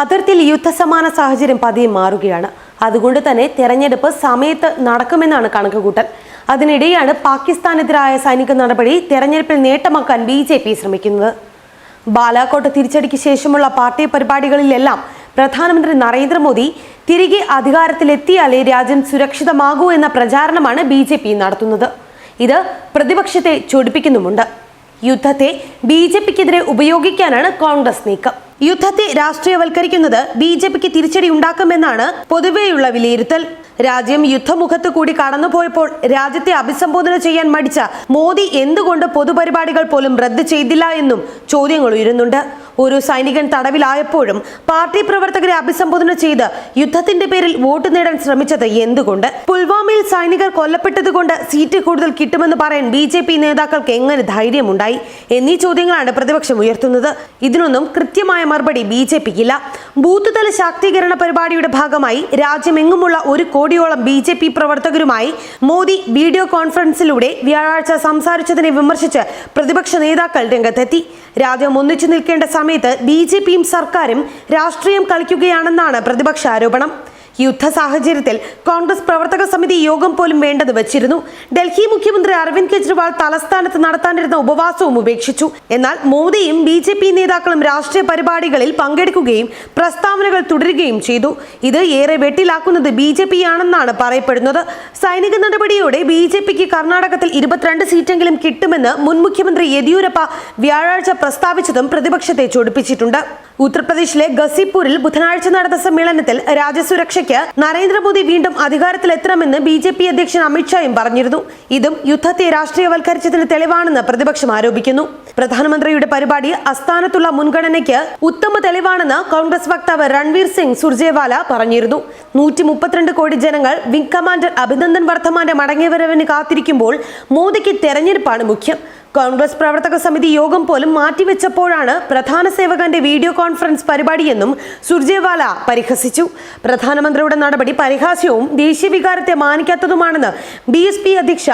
അതിർത്തിയിൽ യുദ്ധസമാന സാഹചര്യം പതിയെ മാറുകയാണ്. അതുകൊണ്ട് തന്നെ തെരഞ്ഞെടുപ്പ് സമയത്ത് നടക്കുമെന്നാണ് കണക്കുകൂട്ടൽ. അതിനിടെയാണ് പാകിസ്ഥാനെതിരായ സൈനിക നടപടി തെരഞ്ഞെടുപ്പിൽ നേട്ടമാക്കാൻ ബി ജെ പി ശ്രമിക്കുന്നത്. ബാലാക്കോട്ട് തിരിച്ചടിക്ക് ശേഷമുള്ള പാർട്ടി പരിപാടികളിലെല്ലാം പ്രധാനമന്ത്രി നരേന്ദ്രമോദി തിരികെ അധികാരത്തിലെത്തിയാലേ രാജ്യം സുരക്ഷിതമാകൂ എന്ന പ്രചാരണമാണ് ബി ജെ പി നടത്തുന്നത്. ഇത് പ്രതിപക്ഷത്തെ ചൊടിപ്പിക്കുന്നുമുണ്ട്. യുദ്ധത്തെ ബി ജെ പിക്കെതിരെ ഉപയോഗിക്കാനാണ് കോൺഗ്രസ് നീക്കം. യുദ്ധത്തെ രാഷ്ട്രീയവൽക്കരിക്കുന്നത് ബി ജെ പിക്ക് തിരിച്ചടി ഉണ്ടാക്കുമെന്നാണ് പൊതുവെയുള്ള വിലയിരുത്തൽ. രാജ്യം യുദ്ധമുഖത്ത് കൂടി കടന്നുപോയപ്പോൾ രാജ്യത്തെ അഭിസംബോധന ചെയ്യാൻ മടിച്ച മോദി എന്തുകൊണ്ട് പൊതുപരിപാടികൾ പോലും റദ്ദ് ചെയ്തില്ല എന്നും ചോദ്യങ്ങൾ ഉയരുന്നുണ്ട്. ഒരു സൈനികൻ തടവിലായപ്പോഴും പാർട്ടി പ്രവർത്തകരെ അഭിസംബോധന ചെയ്ത് യുദ്ധത്തിന്റെ പേരിൽ വോട്ട് നേടാൻ ശ്രമിച്ചത് എന്തുകൊണ്ട്? പുൽവാമയിൽ സൈനികർ കൊല്ലപ്പെട്ടതുകൊണ്ട് സീറ്റ് കൂടുതൽ കിട്ടുമെന്ന് പറയാൻ ബി ജെ പി നേതാക്കൾക്ക് എങ്ങനെ ധൈര്യമുണ്ടായി? എന്നീ ചോദ്യങ്ങളാണ് പ്രതിപക്ഷം ഉയർത്തുന്നത്. ഇതിനൊന്നും കൃത്യമായ മറുപടി ബി ജെ പിക്കില്ല ബൂത്ത് ശാക്തീകരണ പരിപാടിയുടെ ഭാഗമായി രാജ്യമെങ്ങുമുള്ള ഒരു കോടിയോളം ബി ജെ പി പ്രവർത്തകരുമായി മോദി വീഡിയോ കോൺഫറൻസിലൂടെ വ്യാഴാഴ്ച സംസാരിച്ചതിനെ വിമർശിച്ച് പ്രതിപക്ഷ നേതാക്കൾ രംഗത്തെത്തി. രാജ്യം ഒന്നിച്ചു നിൽക്കേണ്ട സമയത്ത് ബി സർക്കാരും രാഷ്ട്രീയം കളിക്കുകയാണെന്നാണ് പ്രതിപക്ഷ ആരോപണം. യുദ്ധ സാഹചര്യത്തിൽ കോൺഗ്രസ് പ്രവർത്തക സമിതി യോഗം പോലും വേണ്ടത് വച്ചിരുന്നു. ഡൽഹി മുഖ്യമന്ത്രി അരവിന്ദ് കെജ്രിവാൾ തലസ്ഥാനത്ത് നടത്താനിരുന്ന ഉപവാസവും ഉപേക്ഷിച്ചു. എന്നാൽ മോദിയും ബി ജെ പി നേതാക്കളും രാഷ്ട്രീയ പരിപാടികളിൽ പങ്കെടുക്കുകയും പ്രസ്താവനകൾ തുടരുകയും ചെയ്തു. ഇത് ഏറെ വെട്ടിലാക്കുന്നത് ബി ജെ പി ആണെന്നാണ് പറയപ്പെടുന്നത്. സൈനിക നടപടിയോടെ ബി ജെ പിക്ക് കർണാടകത്തിൽ ഇരുപത്തിരണ്ട് സീറ്റെങ്കിലും കിട്ടുമെന്ന് മുൻ മുഖ്യമന്ത്രി യെദ്യൂരപ്പ വ്യാഴാഴ്ച പ്രസ്താവിച്ചതും പ്രതിപക്ഷത്തെ ചൊടിപ്പിച്ചിട്ടുണ്ട്. ഉത്തർപ്രദേശിലെ ഗസിപൂരിൽ ബുധനാഴ്ച നടന്ന സമ്മേളനത്തിൽ രാജ്യസുരക്ഷയ്ക്ക് നരേന്ദ്രമോദി വീണ്ടും അധികാരത്തിലെത്തണമെന്ന് ബി ജെ പി അധ്യക്ഷൻ അമിത്ഷായും പറഞ്ഞിരുന്നു. ഇതും യുദ്ധത്തെ രാഷ്ട്രീയവൽക്കരിച്ചതിന് തെളിവാണെന്ന് പ്രതിപക്ഷം ആരോപിക്കുന്നു. പ്രധാനമന്ത്രിയുടെ പരിപാടി അസ്ഥാനത്തുള്ള മുൻഗണനയ്ക്ക് ഉത്തമ തെളിവാണെന്ന് കോൺഗ്രസ് വക്താവ് രൺവീർ സിംഗ് സുർജേവാല പറഞ്ഞിരുന്നു. നൂറ്റി മുപ്പത്തിരണ്ട് കോടി ജനങ്ങൾ വിംഗ് കമാൻഡർ അഭിനന്ദൻ വർദ്ധമാന്റെ മടങ്ങിവരവിന് കാത്തിരിക്കുമ്പോൾ മോദിക്ക് തെരഞ്ഞെടുപ്പാണ് മുഖ്യം. കോൺഗ്രസ് പ്രവർത്തക സമിതി യോഗം പോലും മാറ്റിവെച്ചപ്പോഴാണ് പ്രധാന സേവകന്റെ വീഡിയോ കോൺഫറൻസ് പരിപാടിയെന്നും സുർജേവാല പരിഹസിച്ചു. പ്രധാനമന്ത്രിയുടെ നടപടി പരിഹാസ്യവും ദേശീയ വികാരത്തെ മാനിക്കാത്തതുമാണെന്ന് ബി എസ് പി അധ്യക്ഷ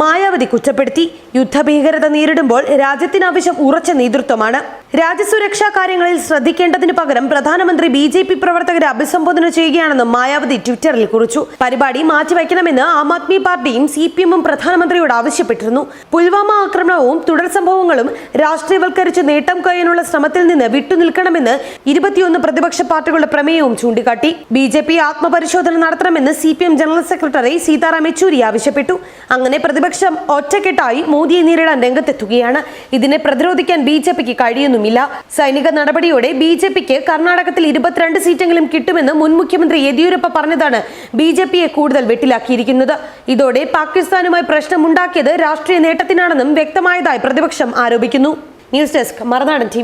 മായാവതി കുറ്റപ്പെടുത്തി. യുദ്ധഭീകരത നേരിടുമ്പോൾ രാജ്യത്തിനാവശ്യം ഉറച്ച നേതൃത്വമാണ്. രാജ്യസുരക്ഷാ കാര്യങ്ങളിൽ ശ്രദ്ധിക്കേണ്ടതിന് പകരം പ്രധാനമന്ത്രി ബി ജെ പി പ്രവർത്തകരെ അഭിസംബോധന ചെയ്യുകയാണെന്ന് മായാവതി ട്വിറ്ററിൽ കുറിച്ചു. പരിപാടി മാറ്റിവെക്കണമെന്ന് ആം ആദ്മി പാർട്ടിയും സി പി എമ്മും പ്രധാനമന്ത്രിയോട് ആവശ്യപ്പെട്ടിരുന്നു. പുൽവാമ ആക്രമണവും തുടർ സംഭവങ്ങളും രാഷ്ട്രീയവൽക്കരിച്ച് നേട്ടം കയ്യാനുള്ള ശ്രമത്തിൽ നിന്ന് വിട്ടുനിൽക്കണമെന്ന് ഇരുപത്തിയൊന്ന് പ്രതിപക്ഷ പാർട്ടികളുടെ പ്രമേയവും ചൂണ്ടിക്കാട്ടി. ബി ജെ പി ആത്മപരിശോധന നടത്തണമെന്ന് C P M general secretary Sitaram Yechury ആവശ്യപ്പെട്ടു. അങ്ങനെ പ്രതിപക്ഷം ഒറ്റക്കെട്ടായി മോദിയെ നേരിടാൻ രംഗത്തെത്തുകയാണ്. ഇതിനെ പ്രതിരോധിക്കാൻ ബി ജെ പിക്ക് കഴിയുന്നുമില്ല സൈനിക നടപടിയോടെ ബി ജെ പിക്ക് കർണാടകത്തിൽ ഇരുപത്തിരണ്ട് സീറ്റെങ്കിലും കിട്ടുമെന്ന് മുൻ മുഖ്യമന്ത്രി യെദ്യൂരപ്പ പറഞ്ഞതാണ് ബി ജെ പിയെ കൂടുതൽ വെട്ടിലാക്കിയിരിക്കുന്നത്. ഇതോടെ പാകിസ്ഥാനുമായി പ്രശ്നമുണ്ടാക്കിയത് രാഷ്ട്രീയ നേട്ടത്തിനാണെന്നും വ്യക്തമായതായി പ്രതിപക്ഷം ആരോപിക്കുന്നു. ന്യൂസ് ഡെസ്ക് മറുനാടൻ ടി